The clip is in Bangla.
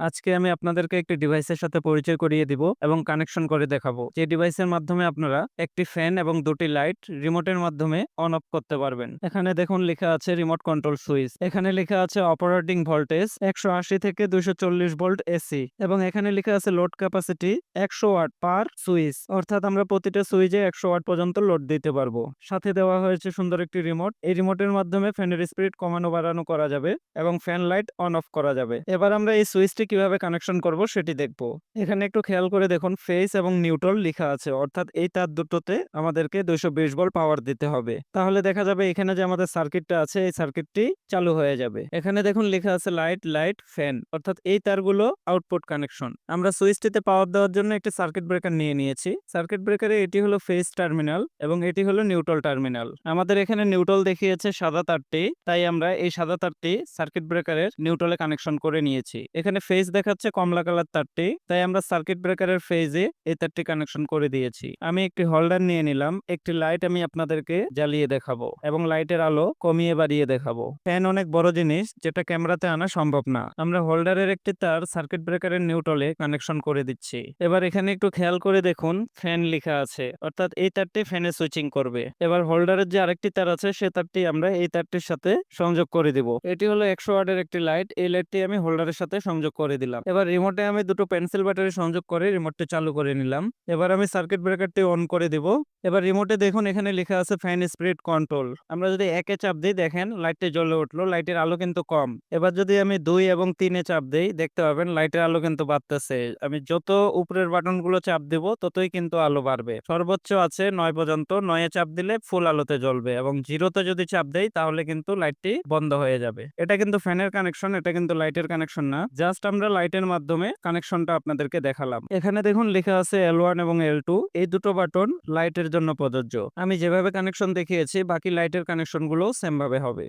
আজকে আমি আপনাদেরকে একটি ডিভাইসের সাথে পরিচয় করিয়ে দিব এবং কানেকশন করে দেখাবো। যে ডিভাইসের মাধ্যমে আপনারা একটি ফ্যান এবং দুটি লাইট রিমোটের মাধ্যমে অন অফ করতে পারবেন। এখানে দেখুন লেখা আছে রিমোট কন্ট্রোল সুইচ এখানে লেখা আছে অপারেটিং ভোল্টেজ একশো আশি থেকে দুইশো চল্লিশ ভোল্ট এসি এবং এখানে লেখা আছে লোড ক্যাপাসিটি একশো ওয়াট পার সুইচ অর্থাৎ আমরা প্রতিটা সুইচে একশো ওয়াট পর্যন্ত লোড দিতে পারব। সাথে দেওয়া হয়েছে সুন্দর একটি রিমোট এই রিমোটের মাধ্যমে ফ্যানের স্পিড কমানো বাড়ানো করা যাবে এবং ফ্যান লাইট অন অফ করা যাবে। এবার আমরা এই সুইচটি কীভাবে কানেকশন করব সেটি দেখব। এখানে একটু খেয়াল করে দেখুন ফেস এবং নিউট্রাল লেখা আছে, অর্থাৎ এই তার দুটোতে আমাদেরকে দুইশো বিশ ভোল্ট পাওয়ার দিতে হবে। তাহলে দেখা যাবে এখানে যে আমাদের সার্কিটটা আছে, এই সার্কিটটি চালু হয়ে যাবে। এখানে দেখুন লেখা আছে লাইট লাইট ফ্যান অর্থাৎ এই তারগুলো আউটপুট কানেকশন আমরা সুইচটিতে পাওয়ার দেওয়ার জন্য একটি সার্কিট ব্রেকার নিয়ে নিয়েছি। সার্কিট ব্রেকারে এটি হলো ফেস টার্মিনাল এবং এটি হলো নিউট্রাল টার্মিনাল আমাদের এখানে নিউট্রাল দেখিয়েছে সাদা তারটি, তাই আমরা এই সাদা তারটি সার্কিট ব্রেকারের নিউট্রালে কানেকশন করে নিয়েছি। এখানে ফেজ দেখাচ্ছে কমলা কালার তারটি। তাই আমরা সার্কিট ব্রেকারের ফেজে এই তারটি কানেকশন করে দিয়েছি। আমি একটি হোল্ডার নিয়ে নিলাম। একটি লাইট আমি আপনাদেরকে জ্বালিয়ে দেখাবো এবং লাইটের আলো কমিয়ে বাড়িয়ে দেখাবো। ফ্যান অনেক বড় জিনিস, যেটা ক্যামেরাতে আনা সম্ভব না। আমরা হোল্ডারের একটি তার সার্কিট ব্রেকারের নিউট্রালে কানেকশন করে দিচ্ছি। এবার এখানে একটু খেয়াল করে দেখুন ফ্যান লেখা আছে। অর্থাৎ এই তারটি ফ্যানে সুইচিং করবে। এবার হোল্ডারের যে আরেকটি তার আছে, সে তারটি আমরা এই তারটির সাথে সংযোগ করে দিব। এটি হলো একশো ওয়াটের একটি লাইট এই লাইটটি আমি হোল্ডারের সাথে সংযোগ করে দিলাম। এবার রিমোটে আমি দুটো পেন্সিল ব্যাটারি সংযোগ করে রিমোটটি চালু করে নিলাম। এবার আমি সার্কিট ব্রেকারটি অন করে দিব। এবার রিমোটে দেখুন এখানে লেখা আছে ফ্যান স্পিড কন্ট্রোল আমরা যদি একে চাপ দিই, দেখেন লাইটটি জ্বলে উঠল লাইটের আলো কিন্তু কম। এবার যদি আমি দুই এবং তিনে চাপ দিই, দেখতে পাবেন লাইটের আলো কিন্তু বাড়তেছে। আমি যত উপরের বাটনগুলো চাপ দিব, ততই কিন্তু আলো বাড়বে। সর্বোচ্চ আছে নয় পর্যন্ত। নয়ে চাপ দিলে ফুল আলোতে জ্বলবে এবং জিরোতে যদি চাপ দেই, তাহলে কিন্তু লাইটটি বন্ধ হয়ে যাবে। এটা কিন্তু ফ্যানের কানেকশন এটা কিন্তু লাইটের কানেকশন না। জাস্ট আমরা লাইটের মাধ্যমে কানেকশনটা আপনাদেরকে দেখালাম। এখানে দেখুন লেখা আছে এল ওয়ান এবং এল টু এই দুটো বাটন লাইটের জন্য প্রযোজ্য। আমি যেভাবে কানেকশন দেখিয়েছি, বাকি লাইটের কানেকশনগুলো সেম ভাবে হবে।